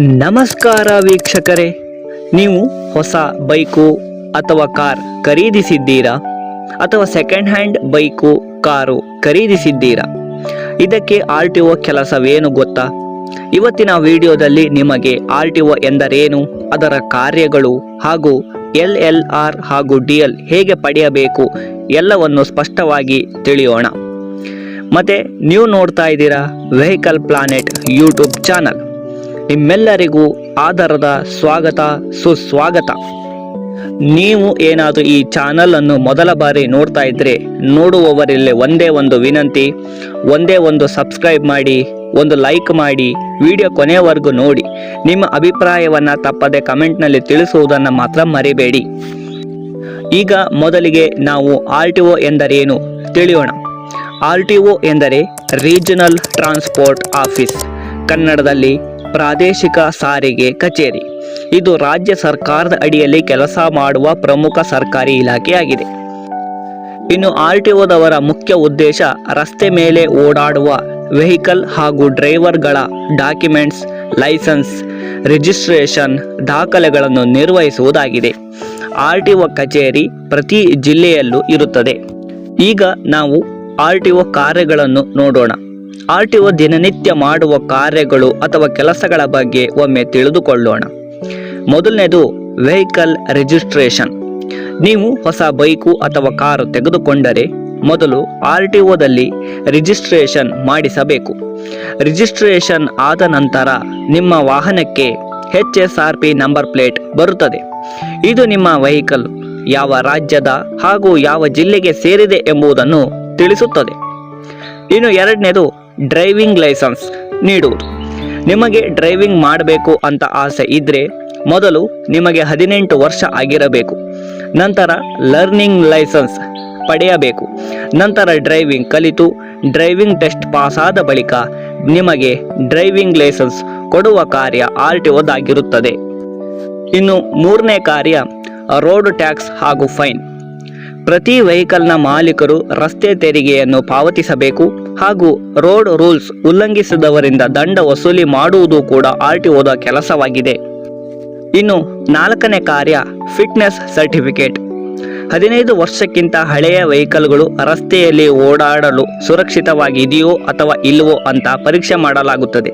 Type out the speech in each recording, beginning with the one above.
ನಮಸ್ಕಾರ ವೀಕ್ಷಕರೇ. ನೀವು ಹೊಸ ಬೈಕು ಅಥವಾ ಕಾರ್ ಖರೀದಿಸಿದ್ದೀರಾ? ಅಥವಾ ಸೆಕೆಂಡ್ ಹ್ಯಾಂಡ್ ಬೈಕು, ಕಾರು ಖರೀದಿಸಿದ್ದೀರಾ? ಇದಕ್ಕೆ ಆರ್ ಟಿ ಒ ಕೆಲಸವೇನು ಗೊತ್ತಾ? ಇವತ್ತಿನ ವಿಡಿಯೋದಲ್ಲಿ ನಿಮಗೆ ಆರ್ ಟಿ ಒ ಎಂದರೇನು, ಅದರ ಕಾರ್ಯಗಳು ಹಾಗೂ ಎಲ್ ಎಲ್ ಆರ್ ಹಾಗೂ ಡಿ ಎಲ್ ಹೇಗೆ ಪಡೆಯಬೇಕು ಎಲ್ಲವನ್ನು ಸ್ಪಷ್ಟವಾಗಿ ತಿಳಿಯೋಣ. ಮತ್ತೆ ನೀವು ನೋಡ್ತಾ ಇದ್ದೀರಾ ವೆಹಿಕಲ್ ಪ್ಲಾನೆಟ್ ಯೂಟ್ಯೂಬ್ ಚಾನಲ್. ನಿಮ್ಮೆಲ್ಲರಿಗೂ ಆಧಾರದ ಸ್ವಾಗತ, ಸುಸ್ವಾಗತ. ನೀವು ಏನಾದರೂ ಈ ಚಾನಲ್ ಅನ್ನು ಮೊದಲ ಬಾರಿ ನೋಡ್ತಾ ಇದ್ರೆ ನೋಡುವವರಲ್ಲಿ ಒಂದೇ ಒಂದು ವಿನಂತಿ, ಒಂದೇ ಒಂದು ಸಬ್ಸ್ಕ್ರೈಬ್ ಮಾಡಿ, ಒಂದು ಲೈಕ್ ಮಾಡಿ ವಿಡಿಯೋ ಕೊನೆಯವರೆಗೂ ನೋಡಿ. ನಿಮ್ಮ ಅಭಿಪ್ರಾಯವನ್ನು ತಪ್ಪದೆ ಕಮೆಂಟ್ನಲ್ಲಿ ತಿಳಿಸುವುದನ್ನು ಮಾತ್ರ ಮರಿಬೇಡಿ. ಈಗ ಮೊದಲಿಗೆ ನಾವು ಆರ್ ಟಿ ಒ ಎಂದರೇನು ತಿಳಿಯೋಣ. ಆರ್ ಟಿ ಒ ಎಂದರೆ ರೀಜನಲ್ ಟ್ರಾನ್ಸ್ಪೋರ್ಟ್ ಆಫೀಸ್ ಕನ್ನಡದಲ್ಲಿ ಪ್ರಾದೇಶಿಕ ಸಾರಿಗೆ ಕಚೇರಿ. ಇದು ರಾಜ್ಯ ಸರ್ಕಾರದ ಅಡಿಯಲ್ಲಿ ಕೆಲಸ ಮಾಡುವ ಪ್ರಮುಖ ಸರ್ಕಾರಿ ಇಲಾಖೆಯಾಗಿದೆ ಇನ್ನು ಆರ್ ಟಿ ಒದವರ ಮುಖ್ಯ ಉದ್ದೇಶ ರಸ್ತೆ ಮೇಲೆ ಓಡಾಡುವ ವೆಹಿಕಲ್ ಹಾಗೂ ಡ್ರೈವರ್ಗಳ ಡಾಕ್ಯುಮೆಂಟ್ಸ್, ಲೈಸೆನ್ಸ್, ರಿಜಿಸ್ಟ್ರೇಷನ್ ದಾಖಲೆಗಳನ್ನು ನಿರ್ವಹಿಸುವುದಾಗಿದೆ. ಆರ್ ಟಿ ಒ ಕಚೇರಿ ಪ್ರತಿ ಜಿಲ್ಲೆಯಲ್ಲೂ ಇರುತ್ತದೆ. ಈಗ ನಾವು ಆರ್ ಟಿ ಒ ಕಾರ್ಯಗಳನ್ನು ನೋಡೋಣ. ಆರ್ ಟಿ ಒ ದಿನನಿತ್ಯ ಮಾಡುವ ಕಾರ್ಯಗಳು ಅಥವಾ ಕೆಲಸಗಳ ಬಗ್ಗೆ ಒಮ್ಮೆ ತಿಳಿದುಕೊಳ್ಳೋಣ. ಮೊದಲನೇದು ವೆಹಿಕಲ್ ರಿಜಿಸ್ಟ್ರೇಷನ್ ನೀವು ಹೊಸ ಬೈಕು ಅಥವಾ ಕಾರು ತೆಗೆದುಕೊಂಡರೆ ಮೊದಲು ಆರ್ ಟಿ ಒದಲ್ಲಿ ರಿಜಿಸ್ಟ್ರೇಷನ್ ಮಾಡಿಸಬೇಕು. ರಿಜಿಸ್ಟ್ರೇಷನ್ ಆದ ನಂತರ ನಿಮ್ಮ ವಾಹನಕ್ಕೆ H S R P number plate ಬರುತ್ತದೆ. ಇದು ನಿಮ್ಮ ವೆಹಿಕಲ್ ಯಾವ ರಾಜ್ಯದ ಹಾಗೂ ಯಾವ ಜಿಲ್ಲೆಗೆ ಸೇರಿದೆ ಎಂಬುದನ್ನು ತಿಳಿಸುತ್ತದೆ. ಇನ್ನು ಎರಡನೇದು ಡ್ರೈವಿಂಗ್ ಲೈಸೆನ್ಸ್ ನೀಡುವುದು. ನಿಮಗೆ ಡ್ರೈವಿಂಗ್ ಮಾಡಬೇಕು ಅಂತ ಆಸೆ ಇದ್ದರೆ ಮೊದಲು ನಿಮಗೆ ಹದಿನೆಂಟು ವರ್ಷ ಆಗಿರಬೇಕು. ನಂತರ ಲರ್ನಿಂಗ್ ಲೈಸೆನ್ಸ್ ಪಡೆಯಬೇಕು. ನಂತರ ಡ್ರೈವಿಂಗ್ ಕಲಿತು ಡ್ರೈವಿಂಗ್ ಟೆಸ್ಟ್ ಪಾಸಾದ ಬಳಿಕ ನಿಮಗೆ ಡ್ರೈವಿಂಗ್ ಲೈಸೆನ್ಸ್ ಕೊಡುವ ಕಾರ್ಯ ಆರ್ ಟಿ ಒದಾಗಿರುತ್ತದೆ. ಇನ್ನು ಮೂರನೇ ಕಾರ್ಯ ರೋಡ್ ಟ್ಯಾಕ್ಸ್ ಹಾಗೂ ಫೈನ್. ಪ್ರತಿ ವೆಹಿಕಲ್ನ ಮಾಲೀಕರು ರಸ್ತೆ ತೆರಿಗೆಯನ್ನು ಪಾವತಿಸಬೇಕು ಹಾಗೂ ರೋಡ್ ರೂಲ್ಸ್ ಉಲ್ಲಂಘಿಸಿದವರಿಂದ ದಂಡ ವಸೂಲಿ ಮಾಡುವುದು ಕೂಡ ಆರ್ ಟಿ ಒದ ಕೆಲಸವಾಗಿದೆ. ಇನ್ನು ನಾಲ್ಕನೇ ಕಾರ್ಯ ಫಿಟ್ನೆಸ್ ಸರ್ಟಿಫಿಕೇಟ್. ಹದಿನೈದು ವರ್ಷಕ್ಕಿಂತ ಹಳೆಯ ವೆಹಿಕಲ್ಗಳು ರಸ್ತೆಯಲ್ಲಿ ಓಡಾಡಲು ಸುರಕ್ಷಿತವಾಗಿದೆಯೋ ಅಥವಾ ಇಲ್ಲವೋ ಅಂತ ಪರೀಕ್ಷೆ ಮಾಡಲಾಗುತ್ತದೆ.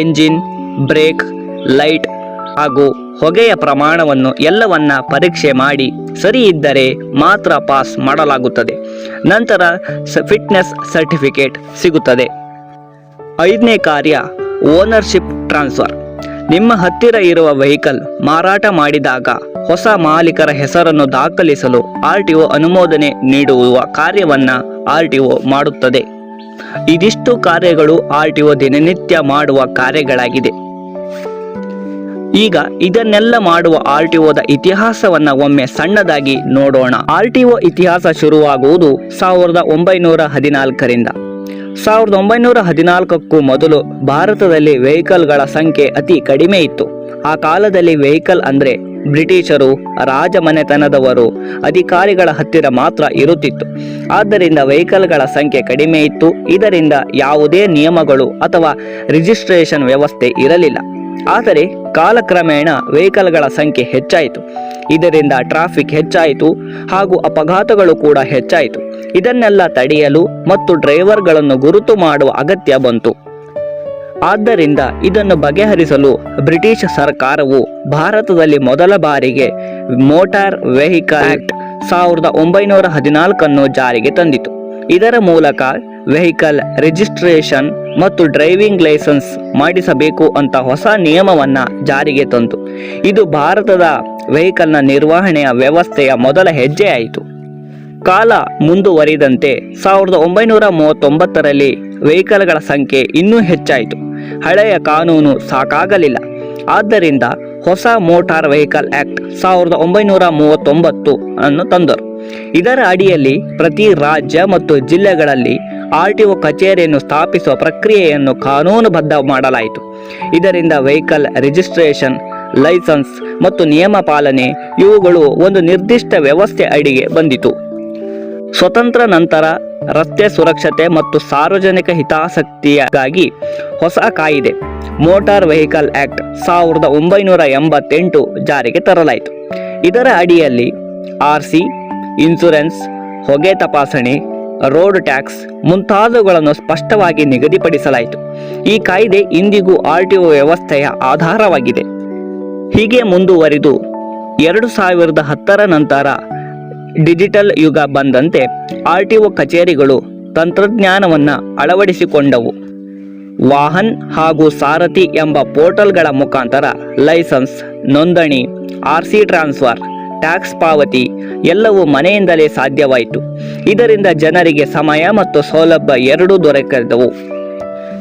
ಎಂಜಿನ್, ಬ್ರೇಕ್, ಲೈಟ್ ಹಾಗೂ ಹೊಗೆಯ ಪ್ರಮಾಣವನ್ನು ಎಲ್ಲವನ್ನ ಪರೀಕ್ಷೆ ಮಾಡಿ ಸರಿ ಇದ್ದರೆ ಮಾತ್ರ ಪಾಸ್ ಮಾಡಲಾಗುತ್ತದೆ. ನಂತರ ಫಿಟ್ನೆಸ್ ಸರ್ಟಿಫಿಕೇಟ್ ಸಿಗುತ್ತದೆ. ಐದನೇ ಕಾರ್ಯ ಓನರ್ಶಿಪ್ ಟ್ರಾನ್ಸ್ಫರ್. ನಿಮ್ಮ ಹತ್ತಿರ ಇರುವ ವೆಹಿಕಲ್ ಮಾರಾಟ ಮಾಡಿದಾಗ ಹೊಸ ಮಾಲೀಕರ ಹೆಸರನ್ನು ದಾಖಲಿಸಲು ಆರ್ ಟಿ ಒ ಅನುಮೋದನೆ ನೀಡುವ ಕಾರ್ಯವನ್ನು ಆರ್ ಟಿ ಒ ಮಾಡುತ್ತದೆ. ಇದಿಷ್ಟು ಕಾರ್ಯಗಳು ಆರ್ ಟಿ ಒ ದಿನನಿತ್ಯ ಮಾಡುವ ಕಾರ್ಯಗಳಾಗಿದೆ. ಈಗ ಇದನ್ನೆಲ್ಲ ಮಾಡುವ ಆರ್ ಟಿ ಒದ ಇತಿಹಾಸವನ್ನ ಒಮ್ಮೆ ಸಣ್ಣದಾಗಿ ನೋಡೋಣ. ಆರ್ ಟಿ ಒ ಇತಿಹಾಸ ಶುರುವಾಗುವುದು ಸಾವಿರದ ಒಂಬೈನೂರ ಹದಿನಾಲ್ಕರಿಂದ. ಸಾವಿರದ ಒಂಬೈನೂರ ಹದಿನಾಲ್ಕಕ್ಕೂ ಮೊದಲು ಭಾರತದಲ್ಲಿ ವೆಹಿಕಲ್ಗಳ ಸಂಖ್ಯೆ ಅತಿ ಕಡಿಮೆ ಇತ್ತು. ಆ ಕಾಲದಲ್ಲಿ ವೆಹಿಕಲ್ ಅಂದ್ರೆ ಬ್ರಿಟಿಷರು, ರಾಜಮನೆತನದವರು, ಅಧಿಕಾರಿಗಳ ಹತ್ತಿರ ಮಾತ್ರ ಇರುತ್ತಿತ್ತು. ಆದ್ದರಿಂದ ವೆಹಿಕಲ್ಗಳ ಸಂಖ್ಯೆ ಕಡಿಮೆ ಇತ್ತು. ಇದರಿಂದ ಯಾವುದೇ ನಿಯಮಗಳು ಅಥವಾ ರಿಜಿಸ್ಟ್ರೇಷನ್ ವ್ಯವಸ್ಥೆ ಇರಲಿಲ್ಲ. ಆದರೆ ಕಾಲಕ್ರಮೇಣ ವೆಹಿಕಲ್ಗಳ ಸಂಖ್ಯೆ ಹೆಚ್ಚಾಯಿತು. ಇದರಿಂದ ಟ್ರಾಫಿಕ್ ಹೆಚ್ಚಾಯಿತು ಹಾಗೂ ಅಪಘಾತಗಳು ಕೂಡ ಹೆಚ್ಚಾಯಿತು. ಇದನ್ನೆಲ್ಲ ತಡೆಯಲು ಮತ್ತು ಡ್ರೈವರ್ಗಳನ್ನು ಗುರುತು ಮಾಡುವ ಅಗತ್ಯ ಬಂತು. ಆದ್ದರಿಂದ ಇದನ್ನು ಬಗೆಹರಿಸಲು ಬ್ರಿಟಿಷ್ ಸರ್ಕಾರವು ಭಾರತದಲ್ಲಿ ಮೊದಲ ಬಾರಿಗೆ ಮೋಟಾರ್ ವೆಹಿಕಲ್ ಆಕ್ಟ್ ಸಾವಿರದ ಒಂಬೈನೂರ ಹದಿನಾಲ್ಕನ್ನು ಜಾರಿಗೆ ತಂದಿತು. ಇದರ ಮೂಲಕ ವೆಹಿಕಲ್ ರಿಜಿಸ್ಟ್ರೇಷನ್ ಮತ್ತು ಡ್ರೈವಿಂಗ್ ಲೈಸೆನ್ಸ್ ಮಾಡಿಸಬೇಕು ಅಂತ ಹೊಸ ನಿಯಮವನ್ನು ಜಾರಿಗೆ ತಂತು. ಇದು ಭಾರತದ ವೆಹಿಕಲ್ನ ನಿರ್ವಹಣೆಯ ವ್ಯವಸ್ಥೆಯ ಮೊದಲ ಹೆಜ್ಜೆಯಾಯಿತು. ಕಾಲ ಮುಂದುವರಿದಂತೆ ಸಾವಿರದ ಒಂಬೈನೂರ ಮೂವತ್ತೊಂಬತ್ತರಲ್ಲಿ ವೆಹಿಕಲ್ಗಳ ಸಂಖ್ಯೆ ಇನ್ನೂ ಹೆಚ್ಚಾಯಿತು. ಹಳೆಯ ಕಾನೂನು ಸಾಕಾಗಲಿಲ್ಲ. ಆದ್ದರಿಂದ ಹೊಸ ಮೋಟಾರ್ ವೆಹಿಕಲ್ ಆ್ಯಕ್ಟ್ ಸಾವಿರದ ಒಂಬೈನೂರ ಮೂವತ್ತೊಂಬತ್ತು ಅನ್ನು ತಂದರು. ಇದರ ಅಡಿಯಲ್ಲಿ ಪ್ರತಿ ರಾಜ್ಯ ಮತ್ತು ಜಿಲ್ಲೆಗಳಲ್ಲಿ ಆರ್ ಟಿ ಒ ಕಚೇರಿಯನ್ನು ಸ್ಥಾಪಿಸುವ ಪ್ರಕ್ರಿಯೆಯನ್ನು ಕಾನೂನುಬದ್ಧ ಮಾಡಲಾಯಿತು ಇದರಿಂದ ವೆಹಿಕಲ್ ರಿಜಿಸ್ಟ್ರೇಷನ್, ಲೈಸೆನ್ಸ್ ಮತ್ತು ನಿಯಮ ಪಾಲನೆ ಇವುಗಳು ಒಂದು ನಿರ್ದಿಷ್ಟ ವ್ಯವಸ್ಥೆ ಅಡಿಗೆ ಬಂದಿತು. ಸ್ವತಂತ್ರ ನಂತರ ರಸ್ತೆ ಸುರಕ್ಷತೆ ಮತ್ತು ಸಾರ್ವಜನಿಕ ಹಿತಾಸಕ್ತಿಯಾಗಿ ಹೊಸ ಕಾಯಿದೆ. ಮೋಟಾರ್ ವೆಹಿಕಲ್ ಆಕ್ಟ್ ಸಾವಿರದ ಒಂಬೈನೂರ ಎಂಬತ್ತೆಂಟು ಜಾರಿಗೆ ತರಲಾಯಿತು. ಇದರ ಅಡಿಯಲ್ಲಿ ಆರ್ ಸಿ ಇನ್ಸುರೆನ್ಸ್, ಹೊಗೆ ತಪಾಸಣೆ ರೋಡ್ ಟ್ಯಾಕ್ಸ್ ಮುಂತಾದವುಗಳನ್ನು ಸ್ಪಷ್ಟವಾಗಿ ನಿಗದಿಪಡಿಸಲಾಯಿತು. ಈ ಕಾಯ್ದೆ ಇಂದಿಗೂ ಆರ್ ಟಿ ಒ ವ್ಯವಸ್ಥೆಯ ಆಧಾರವಾಗಿದೆ. ಹೀಗೆ ಮುಂದುವರಿದು ಎರಡು ಸಾವಿರದ ಹತ್ತರ ನಂತರ ಡಿಜಿಟಲ್ ಯುಗ ಬಂದಂತೆ ಆರ್ ಟಿ ಒ ಕಚೇರಿಗಳು ತಂತ್ರಜ್ಞಾನವನ್ನು ಅಳವಡಿಸಿಕೊಂಡವು. ವಾಹನ್ ಹಾಗೂ ಸಾರಥಿ ಎಂಬ ಪೋರ್ಟಲ್ಗಳ ಮುಖಾಂತರ ಲೈಸೆನ್ಸ್, ನೋಂದಣಿ, ಆರ್ ಸಿ ಟ್ರಾನ್ಸ್ಫರ್ ಟ್ಯಾಕ್ಸ್ ಪಾವತಿ ಎಲ್ಲವೂ ಮನೆಯಿಂದಲೇ ಸಾಧ್ಯವಾಯಿತು. ಇದರಿಂದ ಜನರಿಗೆ ಸಮಯ ಮತ್ತು ಸೌಲಭ್ಯ ಎರಡೂ ದೊರಕಿದವು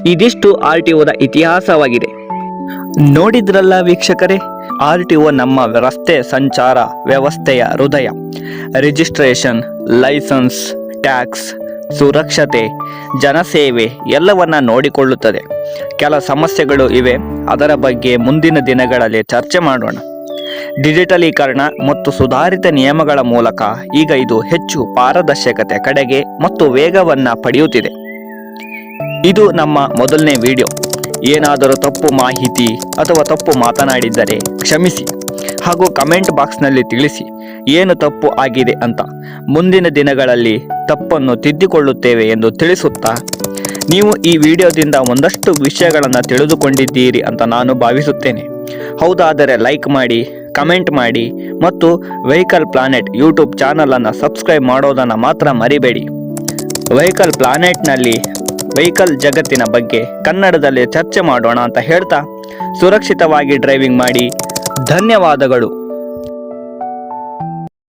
ಇದಿಷ್ಟು ಆರ್ ಟಿ ಒದ ಇತಿಹಾಸವಾಗಿದೆ. ನೋಡಿದ್ರಲ್ಲ ವೀಕ್ಷಕರೇ, ಆರ್ ಟಿ ಒ ನಮ್ಮ ರಸ್ತೆ ಸಂಚಾರ ವ್ಯವಸ್ಥೆಯ ಹೃದಯ. ರಿಜಿಸ್ಟ್ರೇಷನ್, ಲೈಸೆನ್ಸ್, ಟ್ಯಾಕ್ಸ್, ಸುರಕ್ಷತೆ, ಜನಸೇವೆ ಎಲ್ಲವನ್ನ ನೋಡಿಕೊಳ್ಳುತ್ತದೆ. ಕೆಲ ಸಮಸ್ಯೆಗಳು ಇವೆ. ಅದರ ಬಗ್ಗೆ ಮುಂದಿನ ದಿನಗಳಲ್ಲಿ ಚರ್ಚೆ ಮಾಡೋಣ. ಡಿಜಿಟಲೀಕರಣ ಮತ್ತು ಸುಧಾರಿತ ನಿಯಮಗಳ ಮೂಲಕ ಈಗ ಇದು ಹೆಚ್ಚು ಪಾರದರ್ಶಕತೆ ಕಡೆಗೆ ಮತ್ತು ವೇಗವನ್ನು ಪಡೆಯುತ್ತಿದೆ. ಇದು ನಮ್ಮ ಮೊದಲನೇ ವಿಡಿಯೋ. ಏನಾದರೂ ತಪ್ಪು ಮಾಹಿತಿ ಅಥವಾ ತಪ್ಪು ಮಾತನಾಡಿದ್ದರೆ ಕ್ಷಮಿಸಿ ಹಾಗೂ ಕಮೆಂಟ್ ಬಾಕ್ಸ್ನಲ್ಲಿ ತಿಳಿಸಿ ಏನು ತಪ್ಪು ಆಗಿದೆ ಅಂತ. ಮುಂದಿನ ದಿನಗಳಲ್ಲಿ ತಪ್ಪನ್ನು ತಿದ್ದಿಕೊಳ್ಳುತ್ತೇವೆ ಎಂದು ತಿಳಿಸುತ್ತಾ ನೀವು ಈ ವಿಡಿಯೋದಿಂದ ಒಂದಷ್ಟು ವಿಷಯಗಳನ್ನು ತಿಳಿದುಕೊಂಡಿದ್ದೀರಿ ಅಂತ ನಾನು ಭಾವಿಸುತ್ತೇನೆ. ಹೌದಾದರೆ ಲೈಕ್ ಮಾಡಿ ಕಮೆಂಟ್ ಮಾಡಿ ಮತ್ತು ವೆಹಿಕಲ್ ಪ್ಲಾನೆಟ್ ಯೂಟ್ಯೂಬ್ ಚಾನಲನ್ನು ಸಬ್ಸ್ಕ್ರೈಬ್ ಮಾಡೋದನ್ನು ಮಾತ್ರ ಮರಿಬೇಡಿ. ವೆಹಿಕಲ್ ಪ್ಲಾನೆಟ್ನಲ್ಲಿ ವೆಹಿಕಲ್ ಜಗತ್ತಿನ ಬಗ್ಗೆ ಕನ್ನಡದಲ್ಲಿ ಚರ್ಚೆ ಮಾಡೋಣ ಅಂತ ಹೇಳ್ತಾ ಸುರಕ್ಷಿತವಾಗಿ ಡ್ರೈವಿಂಗ್ ಮಾಡಿ ಧನ್ಯವಾದಗಳು.